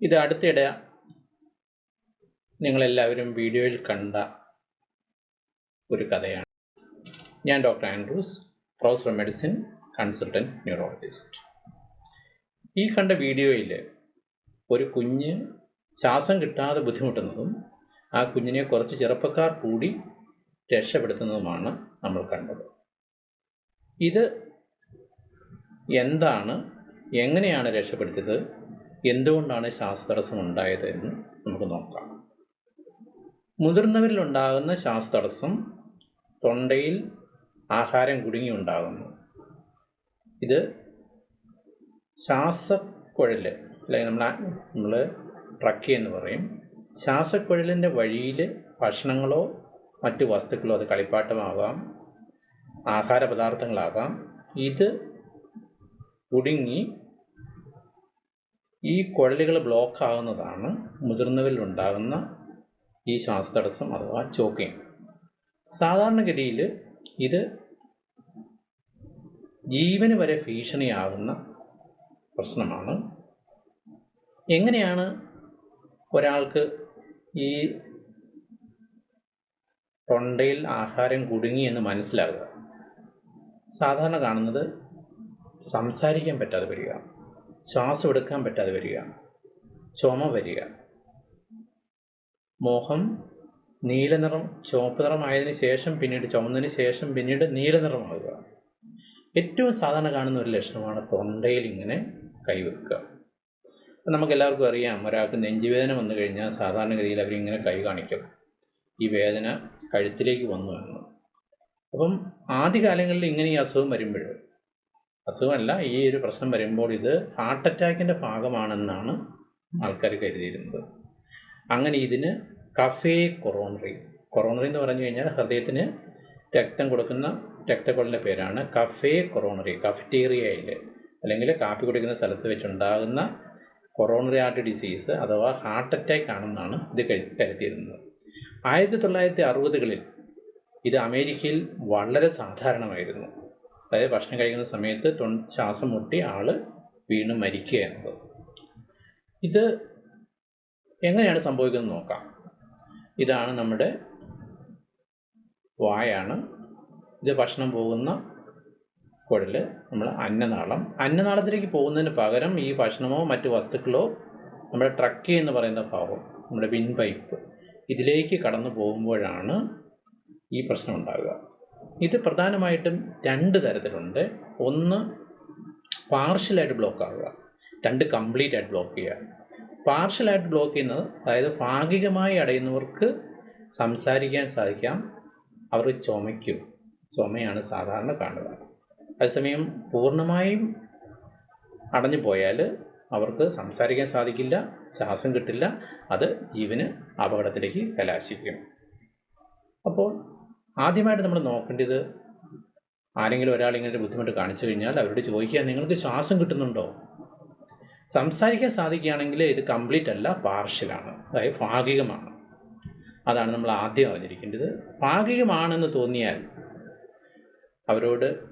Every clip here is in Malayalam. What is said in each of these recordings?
ഇത് അടുത്തിടെ നിങ്ങളെല്ലാവരും വീഡിയോയിൽ കണ്ട ഒരു കഥയാണ്. ഞാൻ doctor Andrews professor medicine consultant neurologist. ഈ കണ്ട വീഡിയോയിൽ ഒരു കുഞ്ഞ് ശ്വാസം കിട്ടാതെ ബുദ്ധിമുട്ടുന്നതും ആ കുഞ്ഞിനെ കുറച്ച് ചെറുപ്പക്കാർ കൂടി രക്ഷപ്പെടുത്തുന്നതുമാണ് നമ്മൾ കണ്ടത്. ഇത് എന്താണ് എങ്ങനെയാണ് രക്ഷപ്പെടുത്തിയത് എന്തുകൊണ്ടാണ് ശ്വാസതടസ്സം ഉണ്ടായത് എന്ന് നമുക്ക് നോക്കാം. മുതിർന്നവരിലുണ്ടാകുന്ന ശ്വാസതടസ്സം തൊണ്ടയിൽ ആഹാരം കുടുങ്ങി ഉണ്ടാകുന്നു ഇത് ശ്വാസക്കുഴൽ അല്ലെങ്കിൽ നമ്മൾ നമ്മൾ ട്രക്കി എന്ന് പറയും. ശ്വാസക്കുഴലിന്റെ വഴിയിൽ ഭക്ഷണങ്ങളോ മറ്റു വസ്തുക്കളോ അത് കളിപ്പാട്ടമാകാം ആഹാര പദാർത്ഥങ്ങളാകാം ഇത് കുടുങ്ങി ഈ കുഴലുകൾ ബ്ലോക്ക് ആകുന്നതാണ് മുതിർന്നവരിൽ ഉണ്ടാകുന്ന ഈ ശ്വാസതടസ്സം അഥവാ ചോക്കിങ് സാധാരണഗതിയിൽ ഇത് ജീവന് വരെ ഭീഷണിയാകുന്ന പ്രശ്നമാണ്. എങ്ങനെയാണ് ഒരാൾക്ക് ഈ തൊണ്ടയിൽ ആഹാരം കുടുങ്ങി എന്ന് മനസ്സിലാകുക സാധാരണ കാണുന്നത് സംസാരിക്കാൻ പറ്റാതെ വരിക ശ്വാസം എടുക്കാൻ പറ്റാതെ വരിക. ചുമ വരിക. മോഹം നീലനിറം ചുവപ്പ് നിറമായതിനു ശേഷം പിന്നീട് ചുമന്നതിന് ശേഷം പിന്നീട് നീലനിറമാകുക ഏറ്റവും സാധാരണ കാണുന്ന ഒരു ലക്ഷണമാണ് തൊണ്ടയിൽ ഇങ്ങനെ കൈവെക്കുക. നമുക്ക് എല്ലാവർക്കും അറിയാം ഒരാൾക്ക് നെഞ്ചുവേദന വന്നു കഴിഞ്ഞാൽ സാധാരണഗതിയിൽ അവരിങ്ങനെ കൈ കാണിക്കും. ഈ വേദന കഴുത്തിലേക്ക് വന്നു എന്ന്. അപ്പം ആദ്യകാലങ്ങളിൽ ഇങ്ങനെ ഈ അസുഖം വരുമ്പോൾ അസുഖമല്ല ഈ ഒരു പ്രശ്നം വരുമ്പോൾ ഇത് ഹാർട്ട് അറ്റാക്കിന്റെ ഭാഗമാണെന്നാണ് ആൾക്കാർ കരുതിയിരുന്നത്. അങ്ങനെ ഇതിന് കഫേ കൊറോണറി കൊറോണറി എന്ന് പറഞ്ഞു കഴിഞ്ഞാൽ ഹൃദയത്തിന് രക്തം കൊടുക്കുന്ന രക്തക്കൊള്ളിന്റെ പേരാണ് കഫേ കൊറോണറി കഫറ്റീറിയയിൽ അല്ലെങ്കിൽ കാപ്പി കുടിക്കുന്ന സ്ഥലത്ത് വെച്ചുണ്ടാകുന്ന കൊറോണറി ഹാർട്ട് ഡിസീസ് അഥവാ ഹാർട്ട് അറ്റാക്ക് ആണെന്നാണ് ഇത് കരുതിയിരുന്നത്. ആയിരത്തി തൊള്ളായിരത്തി അറുപതുകളിൽ ഇത് അമേരിക്കയിൽ വളരെ സാധാരണമായിരുന്നു. അതായത് ഭക്ഷണം കഴിക്കുന്ന സമയത്ത് തൊ ശ്വാസം മുട്ടി ആൾ വീണ് മരിക്കുക എന്നത് ഇത് എങ്ങനെയാണ് സംഭവിക്കുന്നത് നോക്കാം. ഇതാണ് നമ്മുടെ വായാണ്. ഇത് ഭക്ഷണം പോകുന്ന കുഴൽ നമ്മൾ അന്നനാളം. അന്നനാളത്തിലേക്ക് പോകുന്നതിന് പകരം ഈ ഭക്ഷണമോ മറ്റു വസ്തുക്കളോ നമ്മുടെ ട്രക്ക് എന്ന് പറയുന്ന ഭാവം നമ്മുടെ വിൻ പൈപ്പ് ഇതിലേക്ക് കടന്നു പോകുമ്പോഴാണ് ഈ പ്രശ്നം ഉണ്ടാകുക ഇത് പ്രധാനമായിട്ടും രണ്ട് തരത്തിലുണ്ട്. ഒന്ന് പാർഷ്യലായിട്ട് ബ്ലോക്ക് ആവുക. രണ്ട് കംപ്ലീറ്റ് ആയിട്ട് ബ്ലോക്ക് ചെയ്യുക. പാർഷ്യലായിട്ട് ബ്ലോക്ക് ചെയ്യുന്നത് അതായത് ഭാഗികമായി അടയുന്നവർക്ക് സംസാരിക്കാൻ സാധിക്കാം. അവർ ചുമയ്ക്കും. ചുമയാണ് സാധാരണ കാണുക. അതേസമയം പൂർണമായും അടഞ്ഞു പോയാൽ അവർക്ക് സംസാരിക്കാൻ സാധിക്കില്ല ശ്വാസം കിട്ടില്ല. അത് ജീവന് അപകടത്തിലേക്ക് കലാശിക്കും. അപ്പോൾ ആദ്യമായിട്ട് നമ്മൾ നോക്കേണ്ടത് ആരെങ്കിലും ഒരാൾ ഇങ്ങനെ ഒരു ബുദ്ധിമുട്ട് കാണിച്ചു കഴിഞ്ഞാൽ അവരോട് ചോദിക്കുക നിങ്ങൾക്ക് ശ്വാസം കിട്ടുന്നുണ്ടോ? സംസാരിക്കാൻ സാധിക്കുകയാണെങ്കിൽ ഇത് കംപ്ലീറ്റ് അല്ല പാർഷ്യലാണ് അതായത് ഭാഗികമാണ്. അതാണ് നമ്മൾ ആദ്യം അറിഞ്ഞിരിക്കേണ്ടത്. ഭാഗികമാണെന്ന് തോന്നിയാൽ അവരോട്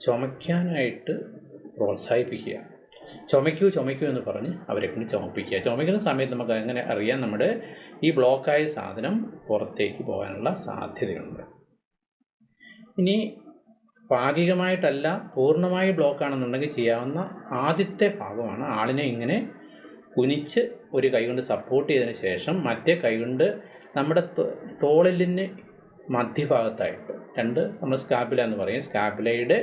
ചുമയ്ക്കാനായിട്ട് പ്രോത്സാഹിപ്പിക്കുക. ചുമയ്ക്കൂ ചുമയ്ക്കൂ എന്ന് പറഞ്ഞ് അവരെ കൊണ്ട് ചുമപ്പിക്കുക. ചുമയ്ക്കുന്ന സമയത്ത് നമുക്ക് എങ്ങനെ അറിയാം നമ്മുടെ ഈ ബ്ലോക്കായ സാധനം പുറത്തേക്ക് പോകാനുള്ള സാധ്യതയുണ്ട്. ഇനി ഭാഗികമായിട്ടല്ല പൂർണമായി ബ്ലോക്ക് ആണെന്നുണ്ടെങ്കിൽ ചെയ്യാവുന്ന ആദ്യത്തെ ഭാഗമാണ്. ആളിനെ ഇങ്ങനെ കുനിച്ച് ഒരു കൈകൊണ്ട് സപ്പോർട്ട് ചെയ്തതിന് ശേഷം മറ്റേ കൈകൊണ്ട് നമ്മുടെ തോളിലിന് മധ്യഭാഗത്തായിട്ട് രണ്ട് നമ്മൾ സ്കാപ്പില എന്ന് പറയും. സ്കാപ്പിലയുടെ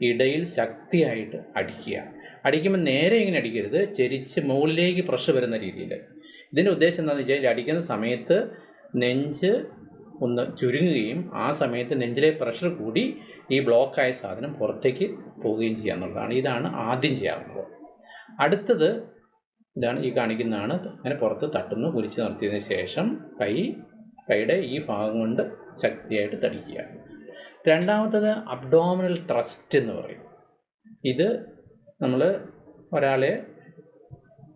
ഇടയിൽ ശക്തിയായിട്ട് അടിക്കുക. അടിക്കുമ്പോൾ നേരെ ഇങ്ങനെ അടിക്കരുത്. ചെരിച്ച് മുകളിലേക്ക് പ്രഷർ വരുന്ന രീതിയിൽ. ഇതിന്റെ ഉദ്ദേശം എന്താണെന്ന് വെച്ചാൽ അടിക്കുന്ന സമയത്ത് നെഞ്ച് ഒന്ന് ചുരുങ്ങുകയും ആ സമയത്ത് നെഞ്ചിലെ പ്രഷർ കൂടി ഈ ബ്ലോക്കായ സാധനം പുറത്തേക്ക് പോവുകയും ചെയ്യുക എന്നുള്ളതാണ്. ഇതാണ് ആദ്യം ചെയ്യാവുന്നത്. അടുത്തത് ഇതാണ് ഈ കാണിക്കുന്നതാണ്. അങ്ങനെ പുറത്ത് തട്ടുന്നു കുരിച്ച് നിർത്തിയതിന് ശേഷം കൈ കൈയുടെ ഈ ഭാഗം കൊണ്ട് ശക്തിയായിട്ട് തടിക്കുക. രണ്ടാമത്തത് അബ്ഡോമിനൽ ത്രസ്റ്റ് എന്ന് പറയും. ഇത് നമ്മൾ ഒരാളെ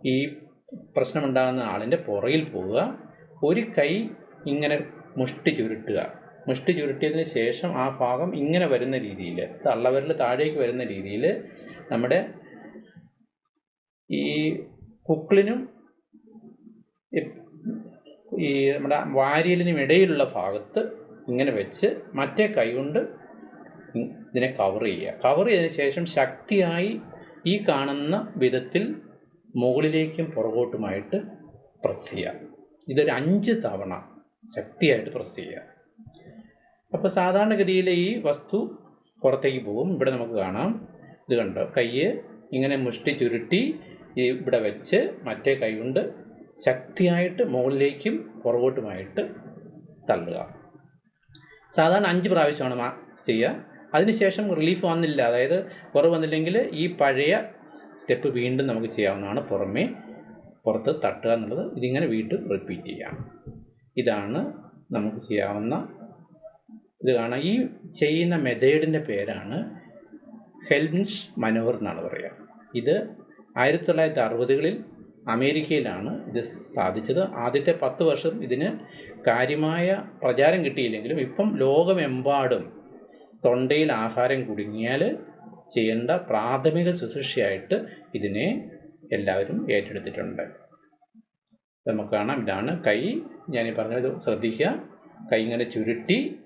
ഈ പ്രശ്നമുണ്ടാകുന്ന ആളിന്റെ പുറയിൽ പോവുക. ഒരു കൈ ഇങ്ങനെ മുഷ്ടി ചുരുട്ടുക. മുഷ്ടി ചുരുട്ടിയതിന് ശേഷം ആ ഭാഗം ഇങ്ങനെ വരുന്ന രീതിയിൽ തള്ളവരിൽ താഴേക്ക് വരുന്ന രീതിയിൽ നമ്മുടെ ഈ പുക്കിളിനും ഈ- നമ്മുടെ വാരിയലിനും ഇടയിലുള്ള ഭാഗത്ത് ഇങ്ങനെ വെച്ച് മറ്റേ കൈ കൊണ്ട് ഇതിനെ കവർ ചെയ്യുക. കവർ ചെയ്തതിന് ശേഷം ശക്തിയായി ഈ കാണുന്ന വിധത്തിൽ മുകളിലേക്കും പുറകോട്ടുമായിട്ട് പ്രസ് ചെയ്യുക. ഇതൊരു അഞ്ച് തവണ ശക്തിയായിട്ട് പ്രസ് ചെയ്യുക. അപ്പോൾ സാധാരണഗതിയിൽ ഈ വസ്തു പുറത്തേക്ക് പോകും. ഇവിടെ നമുക്ക് കാണാം. ഇത് കണ്ടോ? കയ്യ് ഇങ്ങനെ മുഷ്ടി ചുരുട്ടി ഇവിടെ വെച്ച് മറ്റേ കൈ കൊണ്ട് ശക്തിയായിട്ട് മുകളിലേക്കും പുറകോട്ടുമായിട്ട് തള്ളുക. സാധാരണ അഞ്ച് പ്രാവശ്യമാണ് ചെയ്യുക. അതിനുശേഷം റിലീഫ് വന്നില്ല. അതായത് കുറവ് വന്നില്ലെങ്കിൽ ഈ പഴയ സ്റ്റെപ്പ് വീണ്ടും നമുക്ക് ചെയ്യാവുന്നതാണ് പുറമേ പുറത്ത് തട്ടുക എന്നുള്ളത്. ഇതിങ്ങനെ വീണ്ടും റിപ്പീറ്റ് ചെയ്യാം. ഇതാണ് നമുക്ക് ചെയ്യാവുന്ന ഇത് കാണാം. ഈ ചെയ്യുന്ന മെത്തേഡിന്റെ പേരാണ് ഹെൽമിൻസ് മനോഹർ എന്നാണ് പറയുക. ഇത് ആയിരത്തി തൊള്ളായിരത്തി അറുപതുകളിൽ അമേരിക്കയിലാണ് ഇത് സാധിച്ചത് ആദ്യത്തെ പത്ത് വർഷം ഇതിന് കാര്യമായ പ്രചാരം കിട്ടിയില്ലെങ്കിലും ഇപ്പം ലോകമെമ്പാടും തൊണ്ടയിൽ ആഹാരം കുടുങ്ങിയാൽ ചെയ്യേണ്ട പ്രാഥമിക ശുശ്രൂഷയായിട്ട് ഇതിനെ എല്ലാവരും ഏറ്റെടുത്തിട്ടുണ്ട്. നമുക്ക് കാണാം. ഇതാണ് കൈ. ഞാൻ ഈ പറഞ്ഞത് ശ്രദ്ധിക്കുക. കൈ ഇങ്ങനെ ചുരുട്ടി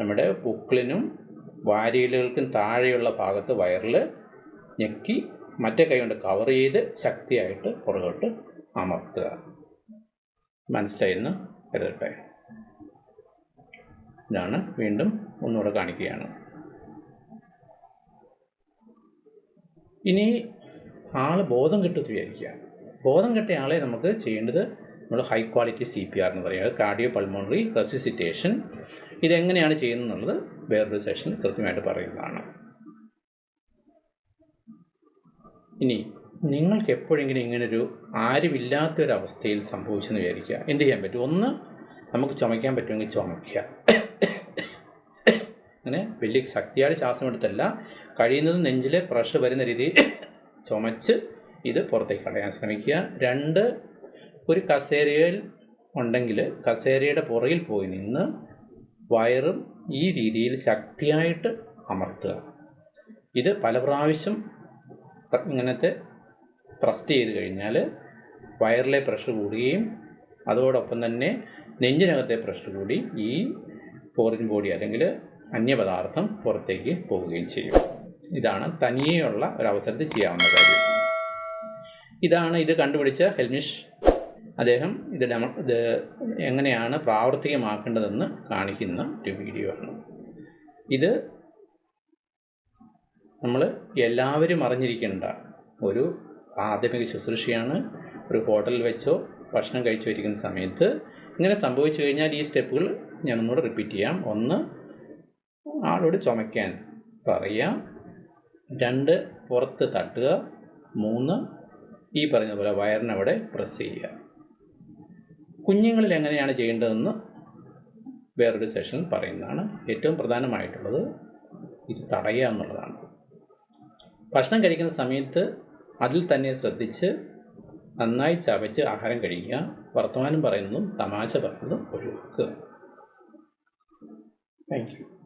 നമ്മുടെ പുക്കിളിനും വാരിയലുകൾക്കും താഴെയുള്ള ഭാഗത്ത് വയറിൽ ഞെക്കി മറ്റേ കൈ കൊണ്ട് കവർ ചെയ്ത് ശക്തിയായിട്ട് പുറകോട്ട് അമർത്തുക. മനസ്സിലായെന്ന് കരുതട്ടെ. ഇതാണ് വീണ്ടും ഒന്നുകൂടെ കാണിക്കുകയാണ്. ഇനി ആൾ ബോധം കിട്ടുമെന്ന് വിചാരിക്കുക ബോധം കിട്ടിയ ആളെ നമുക്ക് ചെയ്യേണ്ടത് നമ്മൾ high quality C P R എന്ന് പറയുന്നത് കാർഡിയോ പൾമോണറി റെസിസിറ്റേഷൻ ഇതെങ്ങനെയാണ് ചെയ്യുന്നത് എന്നുള്ളത് വേറൊരു സെഷൻ കൃത്യമായിട്ട് പറയുന്നതാണ്. ഇനി നിങ്ങൾക്ക് എപ്പോഴെങ്കിലും ഇങ്ങനൊരു ആരുമില്ലാത്തൊരവസ്ഥയിൽ സംഭവിച്ചെന്ന് വിചാരിക്കുക. എന്ത് ചെയ്യാൻ പറ്റും? ഒന്ന് നമുക്ക് ചുമയ്ക്കാൻ പറ്റുമെങ്കിൽ ചുമയ്ക്കുക. അങ്ങനെ വലിയ ശക്തിയായ ശ്വാസം എടുത്തല്ല കഴിയുന്നത് നെഞ്ചിലെ പ്രഷർ വരുന്ന രീതിയിൽ ചുമച്ച് ഇത് പുറത്തേക്ക് കളയാൻ ശ്രമിക്കുക. രണ്ട് ഒരു കസേരയിൽ ഉണ്ടെങ്കിൽ കസേരയുടെ പുറകിൽ പോയി നിന്ന് വയറും ഈ രീതിയിൽ ശക്തിയായിട്ട് അമർത്തുക. ഇത് പല പ്രാവശ്യം ഇങ്ങനത്തെ ത്രസ്റ്റ് ചെയ്ത് കഴിഞ്ഞാൽ വയറിലെ പ്രഷർ കൂടുകയും അതോടൊപ്പം തന്നെ നെഞ്ചിനകത്തെ പ്രഷർ കൂടി ഈ ഫോറിൻ ബോഡി അല്ലെങ്കിൽ അന്യപദാർത്ഥം പുറത്തേക്ക് പോവുകയും ചെയ്യും. ഇതാണ് തനിയെയുള്ള ഒരവസരത്തിൽ ചെയ്യാവുന്ന കാര്യം. ഇതാണ് ഇത് കണ്ടുപിടിച്ച ഹെൽമിഷ്. അദ്ദേഹം ഇത് ഡെമോ ഇത് എങ്ങനെയാണ് പ്രാവർത്തികമാക്കേണ്ടതെന്ന് കാണിക്കുന്ന ഒരു വീഡിയോ ആണ്. ഇത് നമ്മൾ എല്ലാവരും അറിഞ്ഞിരിക്കേണ്ട ഒരു പ്രാഥമിക ശുശ്രൂഷയാണ്. ഒരു ഹോട്ടലിൽ വെച്ചോ ഭക്ഷണം കഴിച്ചോ ഇരിക്കുന്ന സമയത്ത് ഇങ്ങനെ സംഭവിച്ചു കഴിഞ്ഞാൽ ഈ സ്റ്റെപ്പുകൾ ഞാൻ ഒന്നുകൂടെ റിപ്പീറ്റ് ചെയ്യാം. ഒന്ന് ആളോട് ചുമയ്ക്കാൻ പറയുക രണ്ട് പുറത്ത് തട്ടുക. മൂന്ന് ഈ പറഞ്ഞ പോലെ വയറിനവിടെ പ്രസ് ചെയ്യുക. കുഞ്ഞുങ്ങളിൽ എങ്ങനെയാണ് ചെയ്യേണ്ടതെന്ന് വേറൊരു സെഷൻ പറയുന്നതാണ്. ഏറ്റവും പ്രധാനമായിട്ടുള്ളത് ഇത് തടയുക എന്നുള്ളതാണ്. ഭക്ഷണം കഴിക്കുന്ന സമയത്ത് അതിൽ തന്നെ ശ്രദ്ധിച്ച് നന്നായി ചവച്ച് ആഹാരം കഴിക്കുക. വർത്തമാനം പറയുന്നതും തമാശ പറയുന്നതും ഒഴിവാക്കുക. Thank you